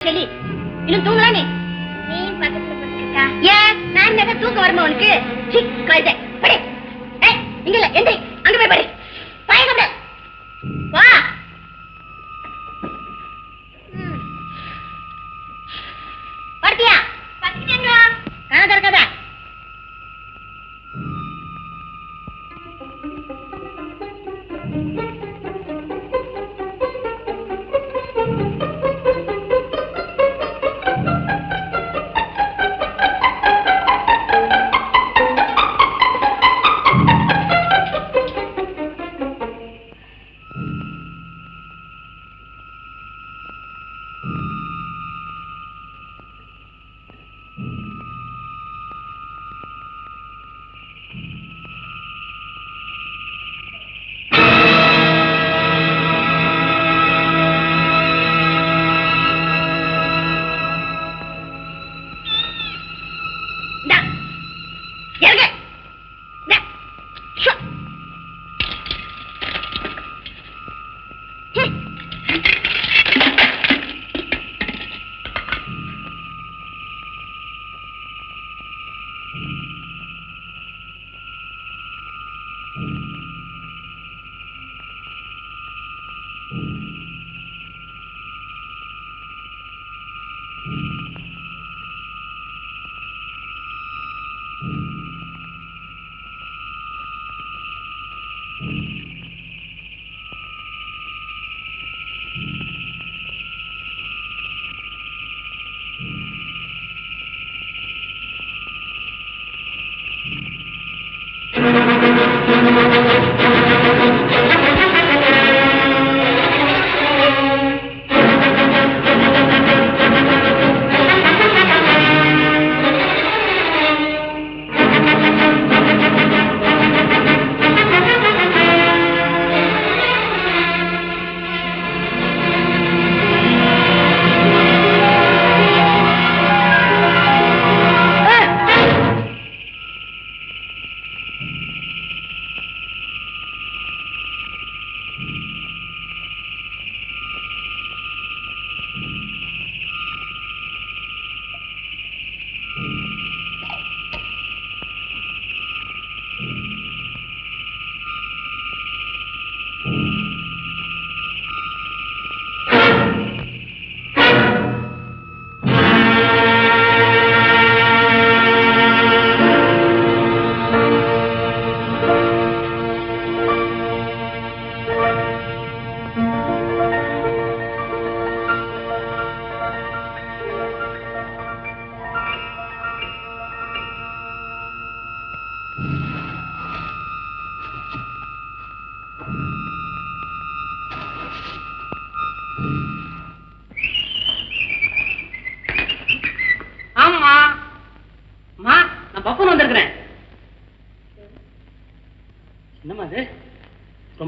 சொல்லி. இன்னும் தூங்கலாம்? நீ நீ பக்கத்துல படுத்துக்கா. ஏன் நான் என்ன தூக்கம் வருமா உனக்கு? சி கழுதை. படி. ஏய் இங்க இல்ல எந்திரி. அங்க போய் படி. பயங்கட வா.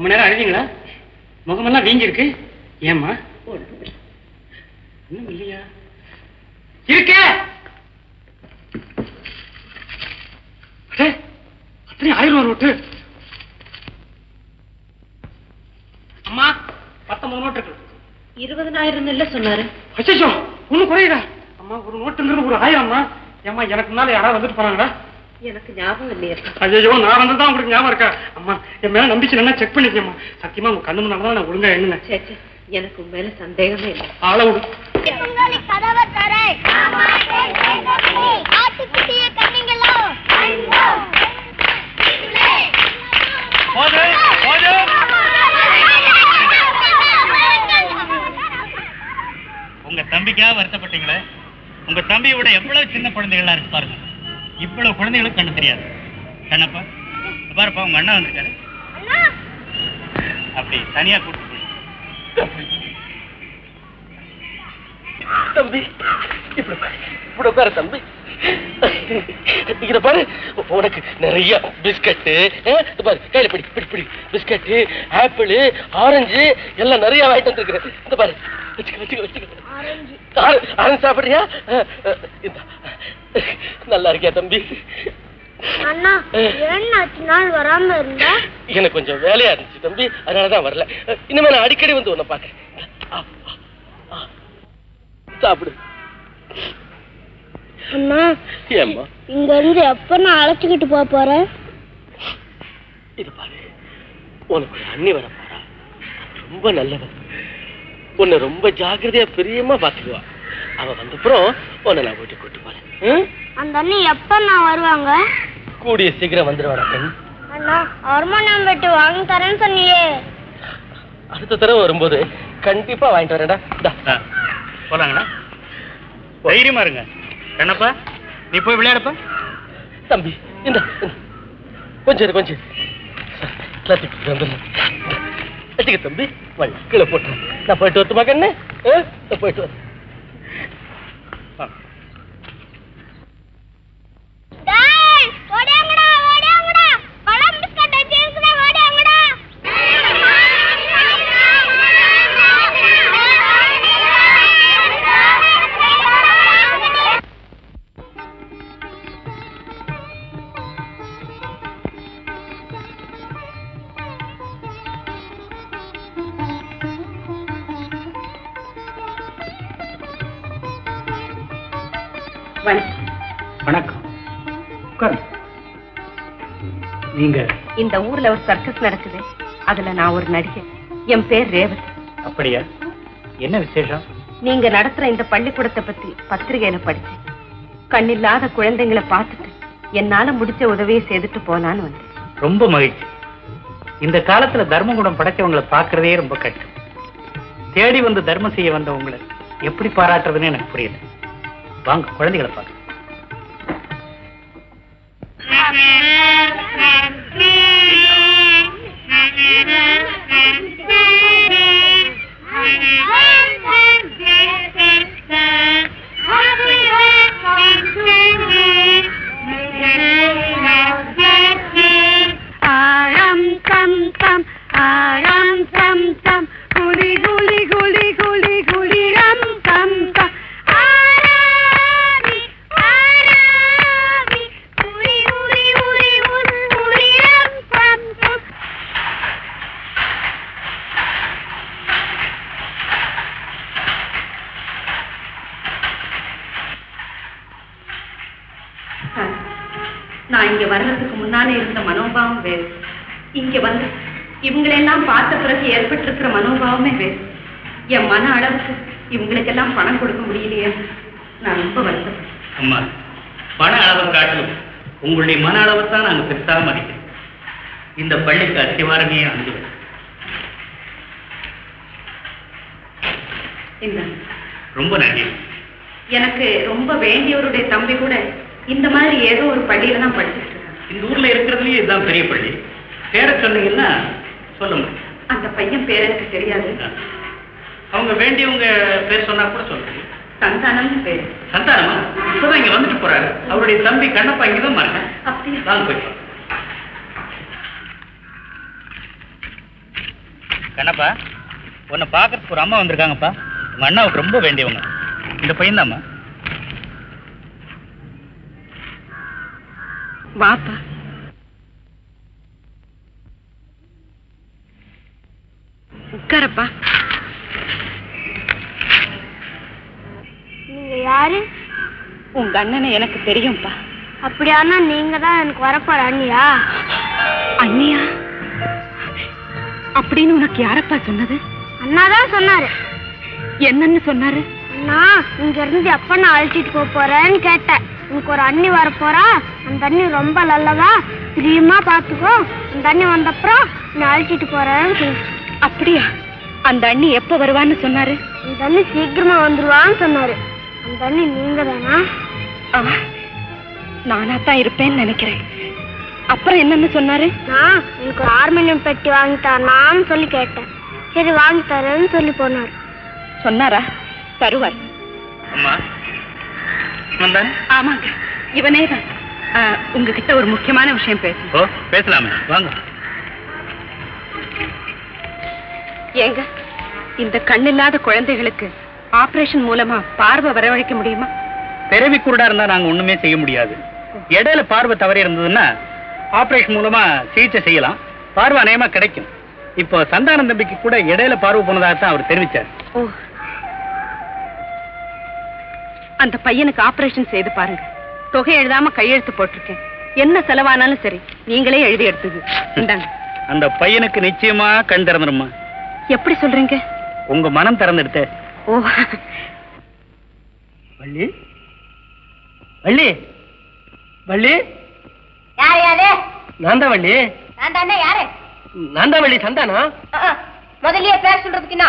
ரொம்ப நேரம் அழுதிங்களா? முகமெல்லாம் வீங்கி இருக்கு ஏம்மா? இன்னும் இல்லையா? இருக்க! அத்தனை ஆயிரம் நோட்டு. அம்மா பத்தொன்பது நோட்டு இருக்கு. இருபதனாயிரம் இல்ல சொன்னாரு. அச்சோ ஒண்ணு குறையுதா அம்மா ஒரு நோட்டுங்கிறது ஒரு ஆயிரம்மா. ஏம்மா எனக்கு முன்னால யாராவது வந்துட்டு போறாங்களா? எனக்கு ஞாபகம் இல்லையா. ஐயோ நான் வந்து தான் உங்களுக்கு ஞாபகம் இருக்கா? அம்மா என் மேல நம்பிக்கை என்ன செக் பண்ணிக்கம்மா. சத்தியமா உங்க கண்ணு முன்னால தான் நான் ஒழுங்கா எண்ணுனேன். எனக்கு உன் மேல சந்தேகமே இல்லை. ஆள விடு. உங்க தம்பிக்காக வருத்தப்பட்டீங்களே? உங்க தம்பியை விட எவ்வளவு சின்ன குழந்தைகளா இருக்கு பாருங்க. இவ்வளவு குழந்தைகளுக்கு கண்ணு தெரியாது. கண்ணப்பா பாருப்பா உங்க அண்ணா வந்திருக்காரு. அப்படி தனியா கூட்டு போய். தம்பி இப்படி இப்படி உட்காரு தம்பி. இத பாரு உனக்கு நிறைய பிஸ்கட்டு பாரு கையில பிடி பிடி பிடி. பிஸ்கட்டு ஆப்பிள் ஆரஞ்சு எல்லாம் நிறைய வாங்கிட்டு வந்துருக்குறேன். இந்த பாரு வச்சுக்க வச்சுக்க வச்சுக்க. ஆர- ஆரஞ்சு சாப்பிடுறியா. நல்லா இருக்கியா தம்பி? அண்ணா ஏன் அஞ்சு நாள் வராம இருந்தா? எனக்கு கொஞ்சம் வேலையா இருந்துச்சு தம்பி. அதனாலதான் வரல. இனிமே நான் அடிக்கடி வந்து உன்னை பாக்குறேன். சாப்பிடு. அண்ணா ஏம்மா? இங்க இருந்து எப்ப நான் அழைச்சிக்கிட்டு போக போறேன்? இது பாரு உனக்கு ஒரு அண்ணி வர போறா. ரொம்ப நல்லவ. உன்னை ரொம்ப ஜாக்கிரதையா பிரியமா பாத்துக்குவா அவ வந்தப்புறம் உன்னை நான் வீட்டுக்கு கூட்டு போறேன்? அந்த அண்ணி எப்ப நான் வருவாங்க? கூடிய சீக்கிரம் வந்துடுவாடா பெண்? அண்ணா ஹார்மோனியம் பெட்டு வாங்கி தரேன்னு சொன்னியே. அடுத்த தடவை வரும்போது கண்டிப்பா வாங்கிட்டு வரேன்டா. போலாங்களா தைரியமா இருங்க. கண்ணப்பா நீ போய் விளையாடுப்பா. தம்பி இந்த கொஞ்சம் கொஞ்சம் இரு. வச்சுக்க தம்பி. வாங்க கீழே போட்டு நான் போயிட்டு வரட்டுமா கண்ணு? போயிட்டு வரேன். வணக்கம். வணக்கம். உட்காருங்க. நீங்க. இந்த ஊர்ல ஒரு சர்க்கஸ் நடக்குது. அதுல நான் ஒரு நடிகை என் பேர் ரேவதி. அப்படியா? என்ன விசேஷம்? நீங்க நடத்துற இந்த பள்ளிக்கூடத்தை பத்தி பத்திரிகையில படிச்சேன். கண்ணில்லாத குழந்தைங்களை பார்த்துட்டு என்னால முடிச்ச உதவியை செய்துட்டு போலான்னு வந்தேன். ரொம்ப மகிழ்ச்சி. இந்த காலத்துல தர்மகுணம் படைச்சவங்களை பார்க்கறதே ரொம்ப கஷ்டம். தேடி வந்து தர்மம் செய்ய வந்தவங்களை எப்படி பாராட்டுறதுன்னு எனக்கு புரியல. வாங்க குழந்தைகளை பார்க்க you. இவங்களெல்லாம் பார்த்த பிறகு ஏற்பட்டிருக்கிற மனோபாவமே வேறு. என் மன அளவுக்கு இவங்களுக்கெல்லாம் பணம் கொடுக்க முடியலையே. நான் ரொம்ப வருத்தப்பட்டேன். அம்மா பண அளவை காட்டிலும் உங்களுடைய மன அளவை தான் நாங்கள் பெருசாக மதிக்கிறோம் இந்த பள்ளிக்கு அத்திவாரமே அணுகுவேன். ரொம்ப நன்றி. எனக்கு ரொம்ப வேண்டியவருடைய தம்பி கூட இந்த மாதிரி ஏதோ ஒரு பள்ளியில தான் படிச்சுட்டு இந்த ஊர்ல இருக்கிறதுலயே இதுதான் பெரிய பள்ளி. பேரை சொன்னீங்கன்னா சொல்ல முடியும் அந்த பையன் பேர் எனக்கு தெரியாது. அவங்க வேண்டியவங்க பேர் சொன்னா கூட சொல்லுங்க. சந்தானம் பேரு. சந்தானமா? இப்பதான் இங்க வந்துட்டு போறாரு. அவருடைய தம்பி கண்ணப்பா இங்கதான் மாறுங்க அப்படியா? வாங்க போய் கண்ணப்பா உன்னை பார்க்கறதுக்கு ஒரு அம்மா வந்திருக்காங்கப்பா. உங்க அண்ணாவுக்கு ரொம்ப வேண்டியவங்க. இந்த பையன்தாம்மா. வாப்பா. உட்காரப்பா. நீங்க யாரு? உங்க அண்ணனை எனக்கு தெரியும்ப்பா அப்படியானா நீங்க தான் எனக்கு வரப்போற அண்ணியா? அண்ணியா? அப்படின்னு உனக்கு யாரப்பா சொன்னது? அண்ணா தான் சொன்னாரு. என்னன்னு சொன்னாரு? அண்ணா இங்க இருந்து எப்ப நான் அழைச்சிட்டு போக போறேன்னு கேட்டேன். உனக்கு ஒரு அண்ணி வரப்போறா? அந்த அண்ணி ரொம்ப நல்லதா பிரியமா பாத்துக்கோ. அந்த அண்ணி வந்தப்புறம் நான் அழைச்சிட்டு போறேன்னு சொன்னேன். அப்படியா? அந்த அண்ணி எப்ப வருவான்னு சொன்னாரு? அந்த அண்ணி சீக்கிரமா வந்துருவான்னு சொன்னாரு. அந்த அண்ணி நீங்க தானா ஆ, நானா தான் இருப்பேன்னு நினைக்கிறேன். அப்புறம் என்னன்னு சொன்னாரு? நான் எனக்கு ஒரு ஹார்மோனியம் பெட்டி வாங்கி தரலான்னு சொல்லி கேட்டேன். சரி வாங்கி தரேன்னு சொல்லி போனாரு. சொன்னாரா? தருவார். ஆமாங்க இவனே தான் உங்ககிட்ட ஒரு முக்கியமான விஷயம் பேச பேசலாமே. வாங்க. ஏங்க இந்த கண்ணில்லாத குழந்தைகளுக்கு ஆபரேஷன் மூலமா பார்வை வரவழைக்க முடியுமா? பிறவி குருடா இருந்தா நாங்க ஒண்ணுமே செய்ய முடியாது. இடையில பார்வை தவறி இருந்ததுன்னா ஆபரேஷன் மூலமா சிகிச்சை செய்யலாம். பார்வை அநேகமா கிடைக்கும். இப்போ சந்தான தம்பிக்கு கூட இடையில பார்வை போனதாக தான் அவர் தெரிவிச்சார். அந்த பையனுக்கு ஆபரேஷன் செய்து பாருங்க. தொகை எழுதாம கையெழுத்து போட்டிருக்கேன். என்ன செலவானாலும் சரி நீங்களே எழுதி எடுத்தது. அந்த பையனுக்கு நிச்சயமா கண் திறந்துருமா எப்படி சொல்றீங்க? உங்க மனம் திறந்துடுத்த. ஓ. வள்ளி? வள்ளி? வள்ளி? யாரு யாரு? நான் தான் வள்ளி. நான் தானே யாரு? நான் தான் வள்ளி சந்தானா. முதல்லயே பேர் சொல்றதுக்கு என்ன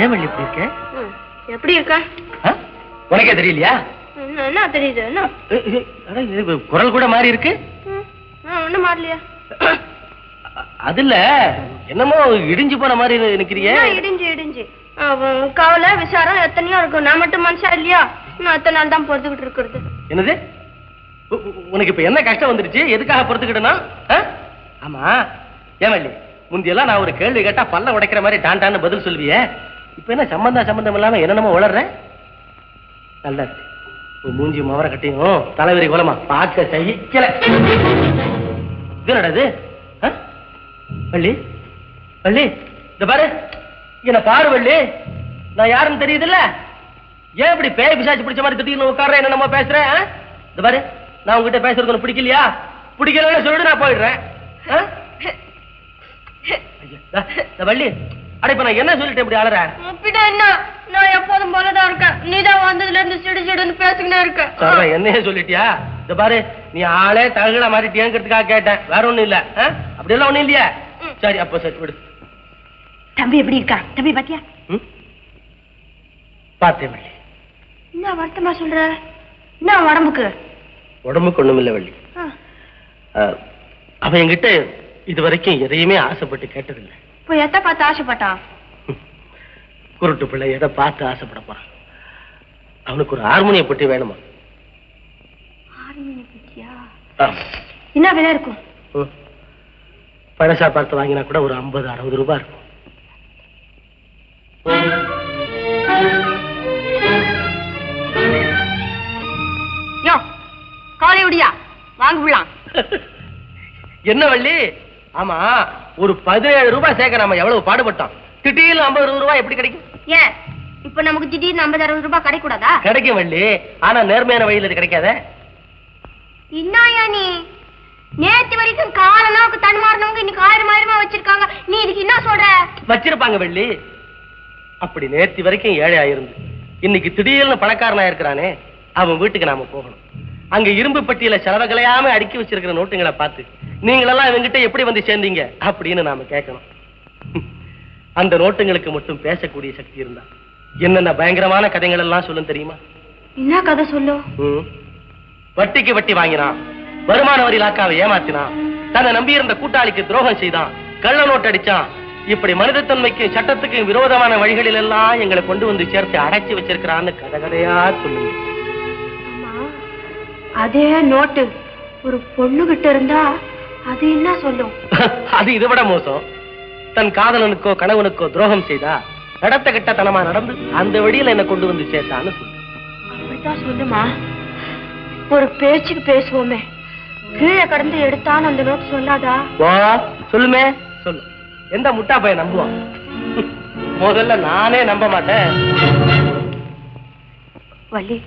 ஏன் வள்ளி இப்படி இருக்க எப்படி இருக்க? உனக்கே தெரியலையா? என்ன தெரியுது என்ன? குரல் கூட மாறி இருக்கு. ஒன்றும் மாறலையா. அதுல என்னமோ இடிஞ்சு போன மாதிரி நிக்கிறியே என்ன இடிஞ்சு இடிஞ்சு? கவலை விசாரம் எத்தனையோ இருக்கும் நான் மட்டும் மனுஷா இல்லையா? நான் எத்தனை நாள் தான் பொறுத்துக்கிட்டு இருக்கிறது. என்னது? உனக்கு இப்ப என்ன கஷ்டம் வந்துருச்சு? எதுக்காக பொறுத்துக்கிட்டனா? ஆமா. வள்ளி முந்தியெல்லாம் நான் ஒரு கேள்வி கேட்டா பல்ல உடைக்கிற மாதிரி டான் டான்னு பதில் சொல்லுவியே. இப்ப என்ன சம்பந்தம் சம்பந்தம் இல்லாம என்னென்னமோ வளர்ற நல்லா இருக்கு மூஞ்சி மவர கட்டியும். தலைவரி கோலமா? பார்க்க சகிக்கல. இது இது? ஆ? வள்ளி? வள்ளி இந்த பாரு. என்ன பாரு வள்ளி. நான் யாருன்னு தெரியுதுல்ல? ஏன் இப்படி பேய் பிசாச்சு பிடிச்ச மாதிரி திட்டிக்கணும் உட்கார என்ன நம்ம பேசுறேன் இந்த பாரு. நான் உங்ககிட்ட பேசுறது உனக்கு பிடிக்கலையா? பிடிக்கலன்னு சொல்லிட்டு நான் போயிடுறேன். ஆ? வள்ளி. அட இப்ப நான் என்ன சொல்லிட்டேன் இப்படி பின்ன என்ன? நான் எப்போதும் போலதான் இருக்கேன். நீ தான் வந்ததுல இருந்து சிடு சிடுன்னு பேசிக்கிட்டே இருக்க. என்னையே சொல்லிட்டியா? இந்த பாரு நீ ஆளே தகுட மாறிட்டியங்கிறதுக்காக கேட்டேன். வேற ஒண்ணும் இல்ல? அப்படி எல்லாம் ஒண்ணும் இல்லையா? சரி அப்ப சரி விடு. தம்பி எப்படி இருக்கா? தம்பி பாத்தியா? பார்த்தேன் வள்ளி என்ன வருத்தமா சொல்ற? என்ன உடம்புக்கு? உடம்புக்கு ஒண்ணும் இல்ல வள்ளி அவன் என்கிட்ட இது வரைக்கும் எதையுமே ஆசைப்பட்டு கேட்டதில்லை. போய் எத்த பார்த்து ஆசைப்பட்டான்? குருட்டு பிள்ளை எதை பார்த்து ஆசைப்பட போறான்? அவனுக்கு ஒரு ஹார்மோனிய பெட்டி வேணுமா. என்ன விலை இருக்கும். பழசா பார்த்து வாங்கினா கூட ஒரு ஐம்பது அறுபது ரூபாய் இருக்கும். யோ காலை விடியா வாங்க என்ன வள்ளி? ஆமா. ஒரு பதினேழு ரூபாய் சேர்க்க நாம எவ்வளவு பாடுபட்டோம்? திடீர்னு ஐம்பது ரூபாய் எப்படி கிடைக்கும்? ஏன் இப்ப நமக்கு திடீர்னு ஐம்பது அறுபது ரூபாய் கிடைக்கூடாதா? கிடைக்கும் வள்ளி. ஆனா நேர்மையான வழியில் இது கிடைக்காதே. என்னயா நீ? நேத்து வரைக்கும் காலனாவுக்கு தன்மாறினவங்க இன்னைக்கு ஆயிரம் ஆயிரமா வச்சிருக்காங்க. நீ இதுக்கு என்ன சொல்ற? வச்சிருப்பாங்க வெள்ளி. அப்படி நேத்தி வரைக்கும் ஏழை ஆயிருந்து இன்னைக்கு திடீர்னு பணக்காரனா இருக்கிறானே அவன் வீட்டுக்கு நாம போகணும். அங்க இரும்பு பட்டியல செலவுகளையாம அடுக்கி வச்சிருக்கிற நோட்டுங்களை பார்த்து நீங்களெல்லாம் இவங்கிட்ட எப்படி வந்து சேர்ந்தீங்க? அப்படின்னு நாம கேட்கணும். அந்த நோட்டுங்களுக்கு மட்டும் பேசக்கூடிய சக்தி இருந்தா. என்னென்ன பயங்கரமான கதைகள் எல்லாம் சொல்லும் தெரியுமா? என்ன கதை சொல்லு. வட்டிக்கு வட்டி வாங்கினான். வருமான வரி இலாக்காவை ஏமாத்தினான். தன்னை நம்பியிருந்த கூட்டாளிக்கு துரோகம் செய்தான். கள்ள நோட்டு அடிச்சான். இப்படி மனிதத்தன்மைக்கு சட்டத்துக்கு விரோதமான வழிகளில் எல்லாம் எங்களை கொண்டு வந்து சேர்த்து அடைச்சி வச்சிருக்கிறான்னு கதை கதையா சொல்லுங்க அதே நோட்டு ஒரு பொண்ணு கிட்ட இருந்தா அது என்ன சொல்லும்? அது இதை விட மோசம். தன் காதலனுக்கோ கணவனுக்கோ துரோகம் செய்தா நடத்த கிட்டத்தனமா நடந்து அந்த வழியில என்ன கொண்டு வந்து சேர்த்தான்னு அப்படித்தான் சொல்லுமா? ஒரு பேச்சுக்கு பேசுவோமே. கீழே கடந்து எடுத்தான்னு அந்த நோட்டு சொல்லாதா? வா சொல்லுமே சொல்லு. எந்த முட்டா பையன் நம்புவான் முதல்ல நானே நம்ப மாட்டேன். வள்ளி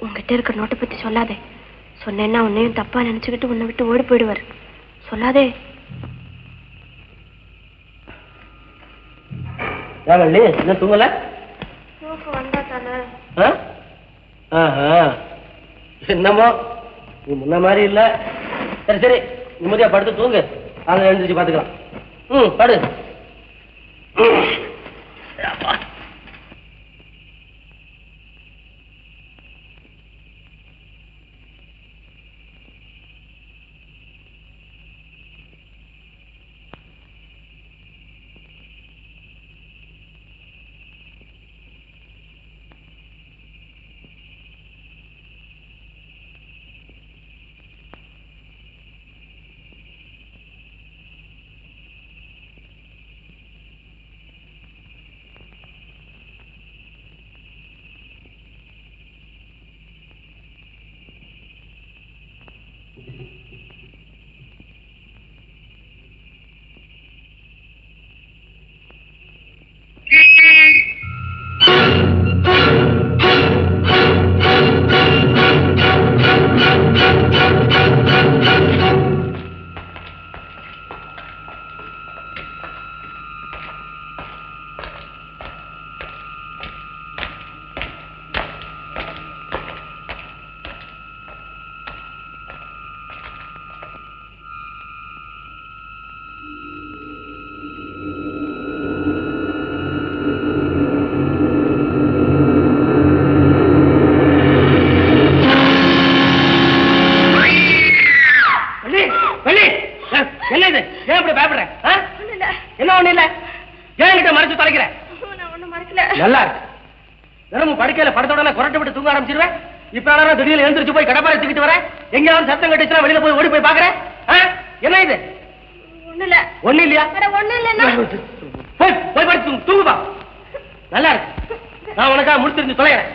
உங்ககிட்ட இருக்கிற நோட்டை பத்தி சொல்லாதே. சொன்னேன்னா உன்னையும் தப்பா நினைச்சுக்கிட்டு உன்னை விட்டு ஓடி போயிடுவார். சொல்லாதே. ஏன் வள்ளி என்ன தூங்கல? வந்தா தானே. ஆ? ஆஹா. என்னமோ? நீ முன்ன மாதிரி இல்ல. சரி சரி. நிம்மதியா படுத்து தூங்கு. காலையில எழுந்திரிச்சு பாத்துக்கலாம். ம் படு. திடீர்னு எழுந்திரிச்சு போய் கடப்பாரை தூக்கிட்டு வரேன் எங்கேயாவது சத்தம் கட்டுச்சுன்னா வெளியில போய் ஓடி போய் பாக்குறேன்? என்ன இது? ஒண்ணு இல்ல ஒண்ணு இல்லையா? ஒண்ணு இல்லன்னா? போய் போய் படுத்து தூங்கு, தூங்குப்பா நல்லா இருக்கு. நான் உனக்காக முடிச்சிருந்து தொலைகிறேன்.